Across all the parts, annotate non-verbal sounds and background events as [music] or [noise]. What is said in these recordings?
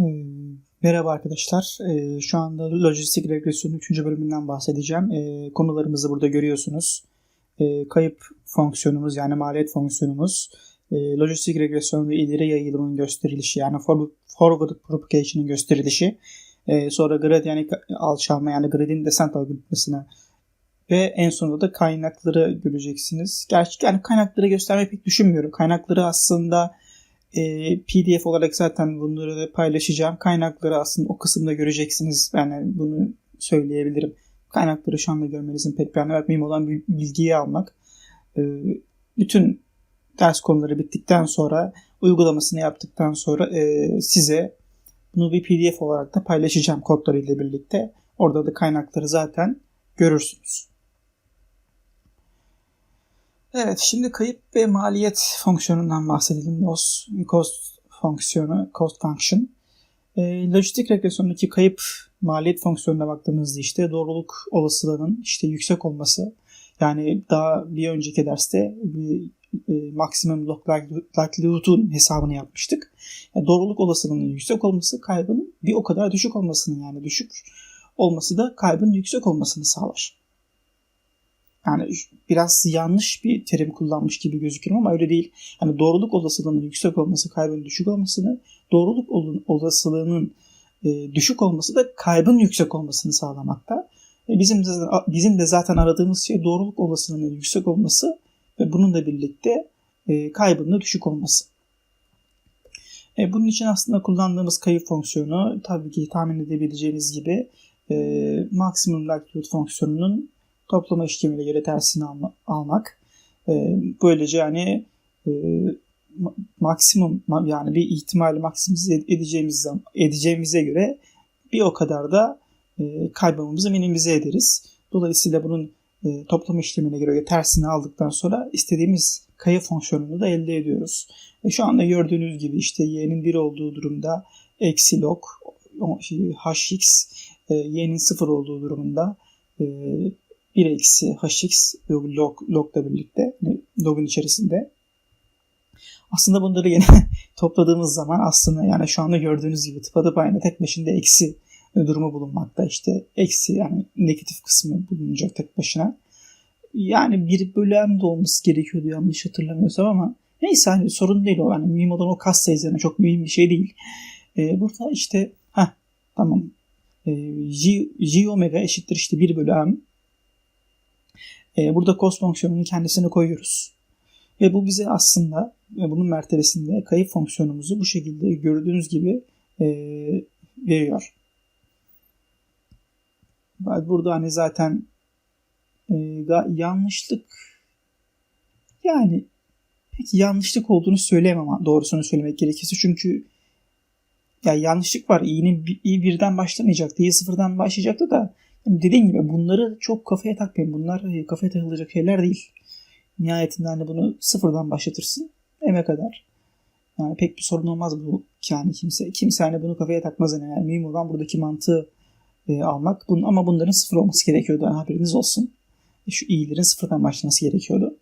Ee, merhaba arkadaşlar. Ee, şu anda lojistik regresyonun 3. bölümünden bahsedeceğim. Ee, konularımızı burada görüyorsunuz. Kayıp fonksiyonumuz yani maliyet fonksiyonumuz. Lojistik regresyon ve ileri yayılımın gösterilişi yani forward, forward propagation'ın gösterilişi. Sonra gradient alçalma yani gradient descent algoritmasına ve en sonunda da kaynakları göreceksiniz. Gerçi yani kaynakları göstermeyi pek düşünmüyorum. Kaynakları aslında e, PDF olarak zaten bunları da paylaşacağım. Kaynakları aslında o kısımda göreceksiniz. Yani bunu söyleyebilirim. Kaynakları şu anda görmenizin pek bir anlamı yok. Mühim olan bilgiyi almak. E, bütün ders konuları bittikten sonra uygulamasını yaptıktan sonra e, size bunu bir PDF olarak da paylaşacağım kodlarıyla birlikte. Orada da kaynakları zaten görürsünüz. Evet şimdi kayıp ve maliyet fonksiyonundan bahsedelim. Cost, cost fonksiyonu, cost function. E, lojistik regresyondaki kayıp maliyet fonksiyonuna baktığımızda işte doğruluk olasılığının işte yüksek olması. Yani daha bir önceki derste bir e, maksimum likelihood'un hesabını yapmıştık. Yani doğruluk olasılığının yüksek olması kaybın bir o kadar düşük olmasını yani düşük olması da kaybın yüksek olmasını sağlar. Yani biraz yanlış bir terim kullanmış gibi gözüküyor ama öyle değil. Yani doğruluk olasılığının yüksek olması kaybın düşük olmasını, doğruluk olasılığının e, düşük olması da kaybın yüksek olmasını sağlamakta. E, bizim de, bizim de zaten aradığımız şey doğruluk olasılığının yüksek olması ve bununla birlikte e, kaybın da düşük olması. E, bunun için aslında kullandığımız kayıp fonksiyonu tabii ki tahmin edebileceğiniz gibi e, maksimum likelihood fonksiyonunun toplama işlemiyle göre tersini alma, almak. E, böylece yani e, maksimum yani bir ihtimali maksimize edeceğimiz zaman, edeceğimize göre bir o kadar da e, kaybımızı minimize ederiz. Dolayısıyla bunun e, toplama işlemine göre tersini aldıktan sonra istediğimiz kayı fonksiyonunu da elde ediyoruz. E, şu anda gördüğünüz gibi işte y'nin 1 olduğu durumda eksi log şey, hx e, y'nin 0 olduğu durumda e, 1 eksi hx log, logla birlikte logun içerisinde aslında bunları yine [laughs] topladığımız zaman aslında yani şu anda gördüğünüz gibi tıpatıp aynı tek başında eksi durumu bulunmakta. İşte eksi yani negatif kısmı bulunacak tek başına. Yani bir bölüm de olması gerekiyordu yanlış hatırlamıyorsam ama neyse hani sorun değil o. Yani mühim olan o kas sayısı çok mühim bir şey değil. Ee, burada işte ha tamam e, G, G omega eşittir işte 1 bölü m. Ee, burada cos fonksiyonunun kendisini koyuyoruz. Ve bu bize aslında bunun mertebesinde kayıp fonksiyonumuzu bu şekilde gördüğünüz gibi e, veriyor. Burada hani zaten e, yanlışlık yani pek yanlışlık olduğunu söyleyemem doğrusunu söylemek gerekirse çünkü ya yanlışlık var. İ'nin i birden başlamayacaktı. i sıfırdan başlayacaktı da dediğim gibi bunları çok kafaya takmayın. Bunlar e, kafaya takılacak şeyler değil. Nihayetinde hani bunu sıfırdan başlatırsın. Eme kadar. Yani pek bir sorun olmaz bu yani kimse. Kimse hani bunu kafaya takmaz yani. Mühim olan buradaki mantığı e, almak. Bunun, ama bunların sıfır olması gerekiyordu. Yani haberiniz olsun. E, şu i'lerin sıfırdan başlaması gerekiyordu.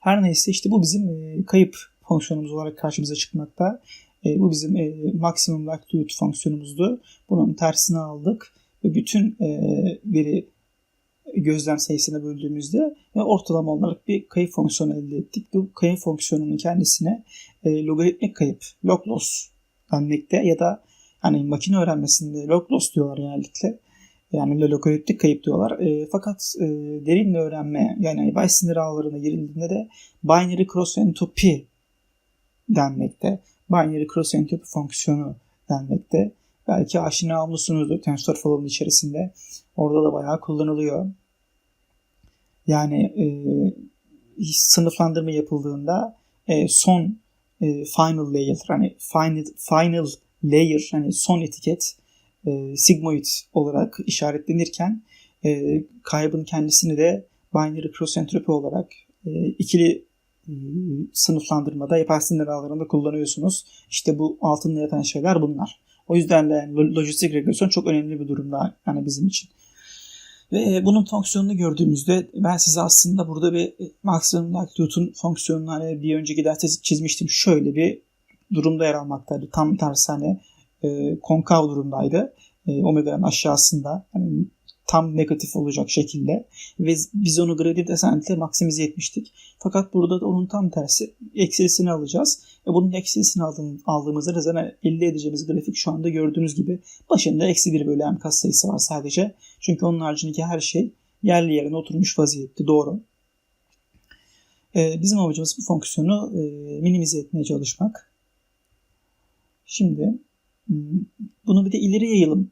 Her neyse işte bu bizim e, kayıp fonksiyonumuz olarak karşımıza çıkmakta. E, bu bizim e, maximum likelihood fonksiyonumuzdu. Bunun tersini aldık ve bütün e, veri gözlem sayısına böldüğümüzde ve ortalama olarak bir kayıp fonksiyonu elde ettik. Bu kayıp fonksiyonunun kendisine e, logaritmik kayıp, log loss denmekte ya da Hani makine öğrenmesinde log loss diyorlar genellikle. Yani logaritmik kayıp diyorlar. E, fakat e, derinle öğrenme yani baş sinir ağlarına girildiğinde de binary cross entropy denmekte. Binary cross entropy fonksiyonu denmekte. Belki aşina olmuşsunuzdur TensorFlow'un içerisinde. Orada da bayağı kullanılıyor. Yani e, sınıflandırma yapıldığında e, son e, final layer, hani final, final layer hani son etiket e, sigmoid olarak işaretlenirken e, kaybın kendisini de binary cross entropy olarak e, ikili e, sınıflandırmada yapay sinir ağlarında kullanıyorsunuz. İşte bu altında yatan şeyler bunlar. O yüzden de lojistik regresyon çok önemli bir durumda yani bizim için. Ve bunun fonksiyonunu gördüğümüzde ben size aslında burada bir maksimum likelihood'un fonksiyonunu hani bir önceki derste çizmiştim. Şöyle bir durumda yer almaktaydı. Tam tersi hani e, konkav durumdaydı. E, omega'nın aşağısında. Yani tam negatif olacak şekilde ve biz onu gradient descent ile maksimize etmiştik. Fakat burada da onun tam tersi eksilisini alacağız. Ve bunun eksilisini aldığımızda da zaten elde edeceğimiz grafik şu anda gördüğünüz gibi başında eksi bir bölü m sayısı var sadece. Çünkü onun haricindeki her şey yerli yerine oturmuş vaziyette doğru. Ee, bizim amacımız bu fonksiyonu e, minimize etmeye çalışmak. Şimdi hmm, bunu bir de ileri yayalım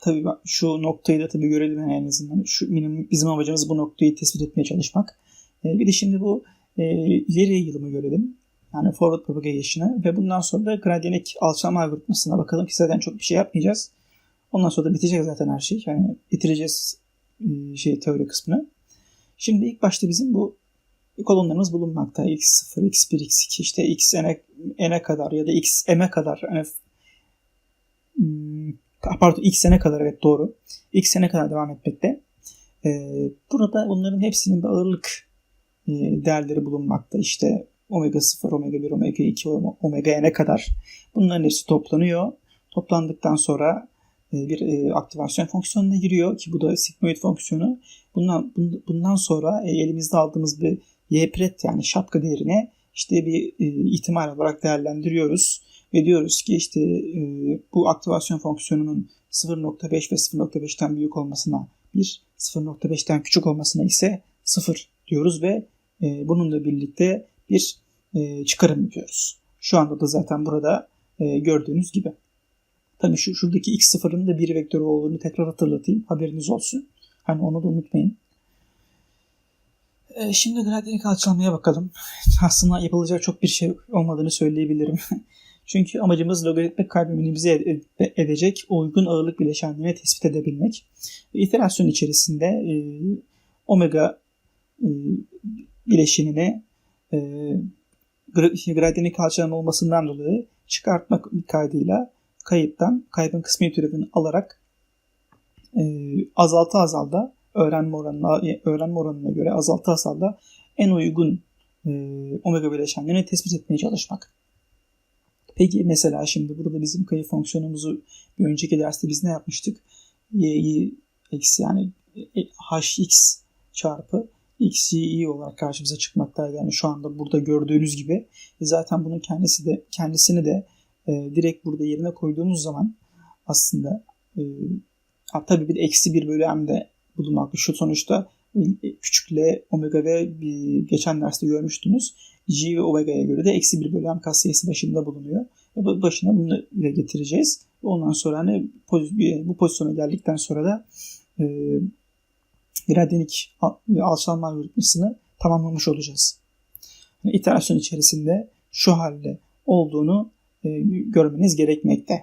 tabii şu noktayı da tabii görelim en azından. Şu minimum, bizim amacımız bu noktayı tespit etmeye çalışmak. E, bir de şimdi bu e, ileri yayılımı görelim. Yani forward propagation'ı ve bundan sonra da gradyanik alçalma algoritmasına bakalım ki zaten çok bir şey yapmayacağız. Ondan sonra da bitecek zaten her şey. Yani bitireceğiz e, şey teori kısmını. Şimdi ilk başta bizim bu kolonlarımız bulunmakta. x0, x1, x2 işte x n'e, kadar ya da x m'e kadar yani pardon ilk sene kadar evet doğru. İlk sene kadar devam etmekte. Ee, burada bunların hepsinin bir ağırlık e, değerleri bulunmakta. İşte omega 0, omega 1, omega 2, omega n'e kadar bunların hepsi toplanıyor. Toplandıktan sonra e, bir e, aktivasyon fonksiyonuna giriyor ki bu da sigmoid fonksiyonu. Bundan bundan sonra elimizde aldığımız bir y pret yani şapka değerine işte bir ihtimal olarak değerlendiriyoruz ve diyoruz ki işte e, bu aktivasyon fonksiyonunun 0.5 ve 0.5'ten büyük olmasına 1, 0.5'ten küçük olmasına ise 0 diyoruz ve e, bununla birlikte bir e, çıkarım yapıyoruz. Şu anda da zaten burada e, gördüğünüz gibi. Tabii şu şuradaki x sıfırın da bir vektörü olduğunu tekrar hatırlatayım. Haberiniz olsun. Hani onu da unutmayın. E, şimdi gradyanik alçalmaya bakalım. Aslında yapılacak çok bir şey olmadığını söyleyebilirim. [laughs] Çünkü amacımız logaritmik kaybı minimize edecek uygun ağırlık bileşenlerini tespit edebilmek. İterasyon içerisinde e, omega e, bileşenini e, gradyanik alçalma olmasından dolayı çıkartmak kaydıyla kayıptan kaybın kısmi türevini alarak e, azaltı azalda öğrenme oranına öğrenme oranına göre azaltı azalda en uygun e, omega bileşenlerini tespit etmeye çalışmak. Peki mesela şimdi burada bizim kayıp fonksiyonumuzu bir önceki derste biz ne yapmıştık? y'yi eksi yani e, hx çarpı x, y, olarak karşımıza çıkmaktaydı. Yani şu anda burada gördüğünüz gibi zaten bunun kendisi de kendisini de e, direkt burada yerine koyduğumuz zaman aslında e, tabii bir eksi bir bölü m de bulunmakta. Şu sonuçta e, küçük L, omega bir, geçen derste görmüştünüz. G ve omega'ya göre de eksi bir bölü m katsayısı başında bulunuyor. Ve başına bunu ile getireceğiz. Ondan sonra hani bu pozisyona geldikten sonra da e, gradyanik alçalma algoritmasını tamamlamış olacağız. Yani iterasyon içerisinde şu halde olduğunu e, görmeniz gerekmekte.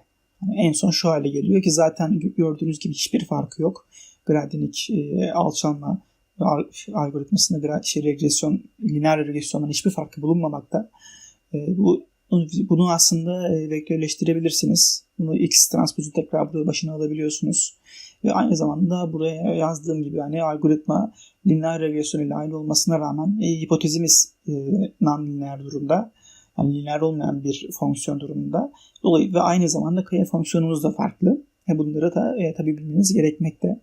Yani en son şu hale geliyor ki zaten gördüğünüz gibi hiçbir farkı yok. Gradyanik e, alçalma algoritmasında şey, regresyon, lineer regresyondan hiçbir farkı bulunmamakta. E, bu bunu aslında e, vektörleştirebilirsiniz. Bunu x transpozu tekrar burada başına alabiliyorsunuz. Ve aynı zamanda buraya yazdığım gibi yani algoritma lineer regresyon ile aynı olmasına rağmen e, hipotezimiz e, non-lineer durumda. Yani lineer olmayan bir fonksiyon durumunda. Dolayısıyla ve aynı zamanda kaya fonksiyonumuz da farklı. E, bunları da e, tabii bilmeniz gerekmekte.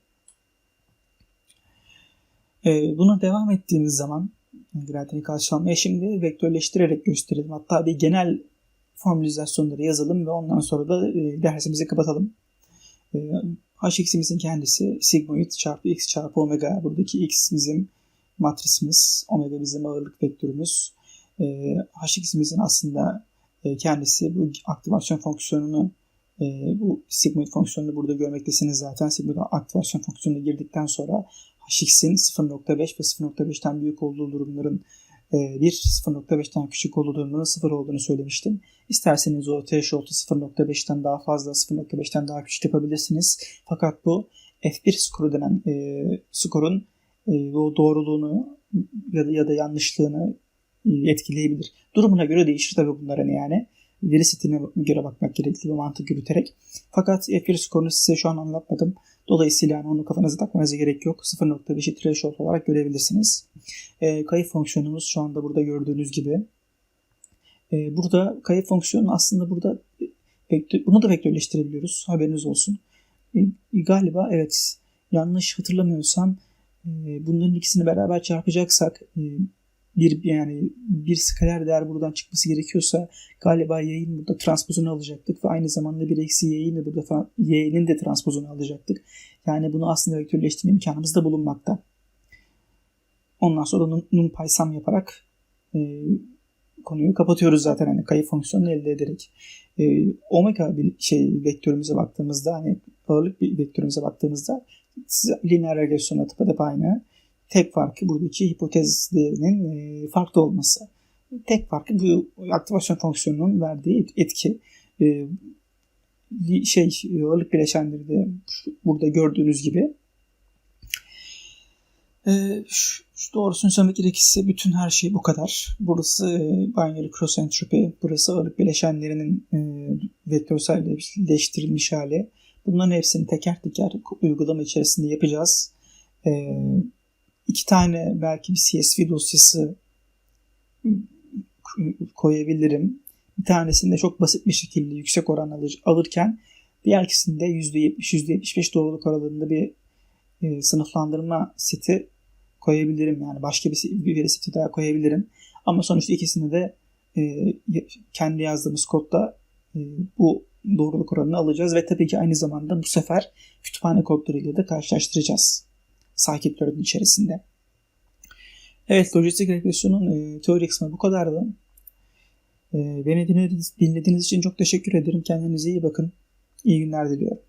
E, buna devam ettiğimiz zaman gradyanik alçalmayı şimdi vektörleştirerek gösterelim. Hatta bir genel formülizasyonları yazalım ve ondan sonra da e, dersimizi kapatalım. E, hx'imizin kendisi sigmoid çarpı x çarpı omega. Buradaki x bizim matrisimiz, omega bizim ağırlık vektörümüz. E, hx'imizin aslında e, kendisi bu aktivasyon fonksiyonunu e, bu sigmoid fonksiyonunu burada görmektesiniz zaten. Sigmoid aktivasyon fonksiyonuna girdikten sonra hx'in 0.5 ve 0.5'ten büyük olduğu durumların e, bir 0.5'ten küçük olduğu durumların 0 olduğunu söylemiştim. İsterseniz o threshold'u 0.5'ten daha fazla, 0.5'ten daha küçük yapabilirsiniz. Fakat bu F1 skoru denen e, skorun e, doğruluğunu ya da, ya da yanlışlığını e, etkileyebilir. Durumuna göre değişir tabii bunların yani veri setine göre bakmak gerekli bir mantık yürüterek. Fakat F1 skorunu size şu an anlatmadım. Dolayısıyla yani onu kafanıza takmanıza gerek yok. 0.5'i threshold olarak görebilirsiniz. E, kayıp fonksiyonumuz şu anda burada gördüğünüz gibi. E, burada kayıp fonksiyonu aslında burada vektör, bunu da vektörleştirebiliyoruz. Haberiniz olsun. E, galiba evet yanlış hatırlamıyorsam e, bunların ikisini beraber çarpacaksak e, bir yani bir skaler değer buradan çıkması gerekiyorsa galiba yayın burada transpozunu alacaktık ve aynı zamanda bir eksi y'nin de burada y'nin de transpozunu alacaktık. Yani bunu aslında vektörleştirme imkanımız da bulunmakta. Ondan sonra numpy sum yaparak e, konuyu kapatıyoruz zaten hani kayıp fonksiyonunu elde ederek. E, omega bir şey vektörümüze baktığımızda hani ağırlık bir vektörümüze baktığımızda lineer regresyona tıpatıp aynı. Tek farkı buradaki hipotez değerinin e, farklı olması. Tek farkı bu aktivasyon fonksiyonunun verdiği etki. E, şey ağırlık bileşenleri de burada gördüğünüz gibi e, şu, şu doğrusunu söylemek gerekirse bütün her şey bu kadar. Burası e, binary cross entropy, burası ağırlık bileşenlerinin e, vektörselleştirilmiş hali. Bunların hepsini teker teker uygulama içerisinde yapacağız. E, iki tane belki bir CSV dosyası koyabilirim. Bir tanesinde çok basit bir şekilde yüksek oran alır, alırken diğer ikisinde %70-%75 doğruluk aralığında bir e, sınıflandırma seti koyabilirim. Yani başka bir, bir veri seti daha koyabilirim. Ama sonuçta ikisini de e, kendi yazdığımız kodda e, bu doğruluk oranını alacağız ve tabii ki aynı zamanda bu sefer kütüphane kodlarıyla da karşılaştıracağız. Scikit-learn içerisinde. Evet, lojistik regresyonun e, teori kısmı bu kadardı. E, beni dinlediğiniz, dinlediğiniz için çok teşekkür ederim. Kendinize iyi bakın. İyi günler diliyorum.